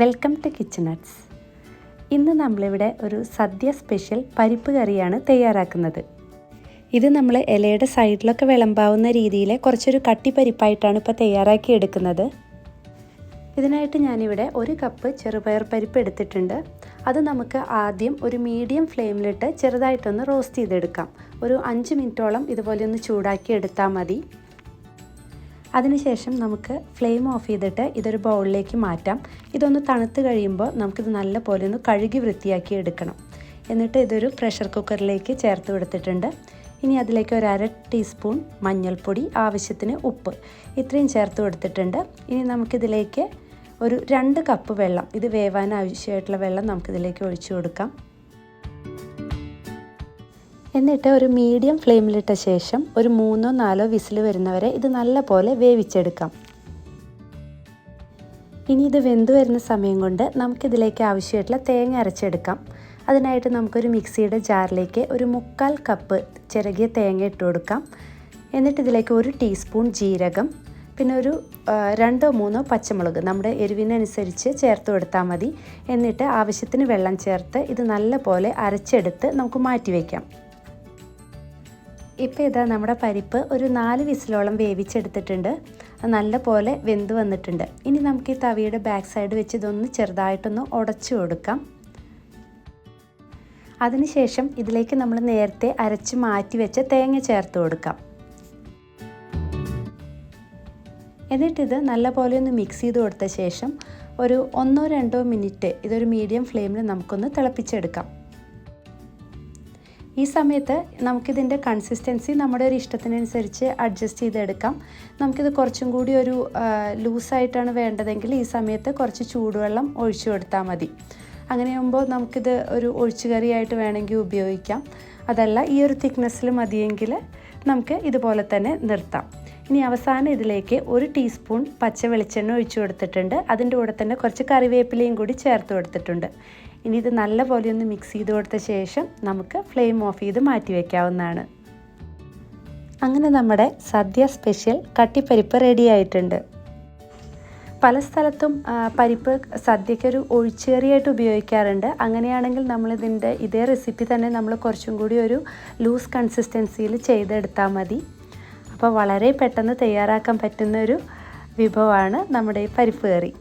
Welcome to kitchen കിച്ചണറ്റ്സ് ഇന്ന് നമ്മളിവിടെ ഒരു സദ്യ സ്പെഷ്യൽ പരിപ്പ് കറിയാണ് തയ്യാറാക്കുന്നത്. ഇത് നമ്മൾ ഇലയുടെ സൈഡിലൊക്കെ വിളമ്പാവുന്ന രീതിയിൽ കുറച്ചൊരു കട്ടിപ്പരിപ്പായിട്ടാണ് ഇപ്പോൾ തയ്യാറാക്കി എടുക്കുന്നത്. ഇതിനായിട്ട് ഞാനിവിടെ ഒരു കപ്പ് ചെറുപയർ പരിപ്പ് എടുത്തിട്ടുണ്ട്. അത് നമുക്ക് ആദ്യം ഒരു മീഡിയം ഫ്ലെയിമിലിട്ട് ചെറുതായിട്ടൊന്ന് റോസ്റ്റ് ചെയ്തെടുക്കാം. ഒരു അഞ്ച് മിനിറ്റോളം ഇതുപോലെ ഒന്ന് ചൂടാക്കി എടുത്താൽ മതി. അതിനുശേഷം നമുക്ക് ഫ്ലെയിം ഓഫ് ചെയ്തിട്ട് ഇതൊരു ബൗളിലേക്ക് മാറ്റാം. ഇതൊന്ന് തണുത്ത് കഴിയുമ്പോൾ നമുക്കിത് നല്ല പോലെ ഒന്ന് കഴുകി വൃത്തിയാക്കി എടുക്കണം. എന്നിട്ട് ഇതൊരു പ്രഷർ കുക്കറിലേക്ക് ചേർത്ത് കൊടുത്തിട്ടുണ്ട്. ഇനി അതിലേക്ക് ഒരു അര ടീസ്പൂൺ മഞ്ഞൾപ്പൊടി ആവശ്യത്തിന് ഉപ്പ് ഇത്രയും ചേർത്ത് കൊടുത്തിട്ടുണ്ട്. ഇനി നമുക്കിതിലേക്ക് ഒരു രണ്ട് കപ്പ് വെള്ളം ഇത് വേവാൻ ആവശ്യമായിട്ടുള്ള വെള്ളം നമുക്കിതിലേക്ക് ഒഴിച്ചു കൊടുക്കാം. എന്നിട്ട് ഒരു മീഡിയം ഫ്ലെയിമിലിട്ട ശേഷം ഒരു മൂന്നോ നാലോ വിസിൽ വരുന്നവരെ ഇത് നല്ല പോലെ വേവിച്ചെടുക്കാം. ഇനി ഇത് വെന്ത് വരുന്ന സമയം കൊണ്ട് നമുക്കിതിലേക്ക് ആവശ്യമായിട്ടുള്ള തേങ്ങ അരച്ചെടുക്കാം. അതിനായിട്ട് നമുക്കൊരു മിക്സിയുടെ ജാറിലേക്ക് ഒരു മുക്കാൽ കപ്പ് ചിരകിയ തേങ്ങ ഇട്ട് കൊടുക്കാം. എന്നിട്ട് ഇതിലേക്ക് ഒരു ടീസ്പൂൺ ജീരകം പിന്നെ ഒരു രണ്ടോ മൂന്നോ പച്ചമുളക് നമ്മുടെ എരിവിനനുസരിച്ച് ചേർത്ത് കൊടുത്താൽ മതി. എന്നിട്ട് ആവശ്യത്തിന് വെള്ളം ചേർത്ത് ഇത് നല്ല പോലെ അരച്ചെടുത്ത് നമുക്ക് മാറ്റി വയ്ക്കാം ഇപ്പോൾ ഇതാ നമ്മുടെ പരിപ്പ് ഒരു നാല് വിസിലോളം വേവിച്ചെടുത്തിട്ടുണ്ട്. നല്ല പോലെ വെന്ത് വന്നിട്ടുണ്ട്. ഇനി നമുക്ക് ഈ തവിയുടെ ബാക്ക് സൈഡ് വെച്ച് ഇതൊന്ന് ചെറുതായിട്ടൊന്ന് ഉടച്ചു കൊടുക്കാം. അതിനുശേഷം ഇതിലേക്ക് നമ്മൾ നേരത്തെ അരച്ച് മാറ്റി വെച്ച തേങ്ങ ചേർത്ത് കൊടുക്കാം. എന്നിട്ടിത് നല്ല പോലെ ഒന്ന് മിക്സ് ചെയ്ത് കൊടുത്ത ശേഷം ഒരു ഒന്നോ രണ്ടോ മിനിറ്റ് ഇതൊരു മീഡിയം ഫ്ലെയിമിൽ നമുക്കൊന്ന് തിളപ്പിച്ചെടുക്കാം. ഈ സമയത്ത് നമുക്കിതിന്റെ കൺസിസ്റ്റൻസി നമ്മുടെ ഒരു ഇഷ്ടത്തിനനുസരിച്ച് അഡ്ജസ്റ്റ് ചെയ്തെടുക്കാം. നമുക്കിത് കുറച്ചും കൂടി ഒരു ലൂസായിട്ടാണ് വേണ്ടതെങ്കിൽ ഈ സമയത്ത് കുറച്ച് ചൂടുവെള്ളം ഒഴിച്ചു കൊടുത്താൽ മതി. അങ്ങനെയാകുമ്പോൾ നമുക്കിത് ഒരു ഒഴിച്ചുകറിയായിട്ട് വേണമെങ്കിൽ ഉപയോഗിക്കാം. അതല്ല ഈ ഒരു തിക്നെസ്സിൽ മതിയെങ്കിൽ നമുക്ക് ഇതുപോലെ തന്നെ നിർത്താം. ഇനി അവസാനം ഇതിലേക്ക് ഒരു ടീസ്പൂൺ പച്ച വെളിച്ചെണ്ണ ഒഴിച്ചു കൊടുത്തിട്ടുണ്ട്. അതിന്റെ കൂടെ തന്നെ കുറച്ച് കറിവേപ്പിലയും കൂടി ചേർത്ത് കൊടുത്തിട്ടുണ്ട്. ഇനി ഇത് നല്ലപോലെ ഒന്ന് മിക്സ് ചെയ്ത് കൊടുത്ത ശേഷം നമുക്ക് ഫ്ലെയിം ഓഫ് ചെയ്ത് മാറ്റി വയ്ക്കാവുന്നതാണ് അങ്ങനെ നമ്മുടെ സദ്യ സ്പെഷ്യൽ കട്ടിപ്പരിപ്പ് റെഡി ആയിട്ടുണ്ട്. പല സ്ഥലത്തും പരിപ്പ് സദ്യക്കൊരു ഒഴിച്ചേറിയായിട്ട് ഉപയോഗിക്കാറുണ്ട്. അങ്ങനെയാണെങ്കിൽ നമ്മളിതിന്റെ ഇതേ റെസിപ്പി തന്നെ നമ്മൾ കുറച്ചും കൂടി ഒരു ലൂസ് കൺസിസ്റ്റൻസിയിൽ ചെയ്തെടുത്താൽ മതി. അപ്പോൾ വളരെ പെട്ടെന്ന് തയ്യാറാക്കാൻ പറ്റുന്ന ഒരു വിഭവമാണ് നമ്മുടെ ഈ പരിപ്പ് കറി.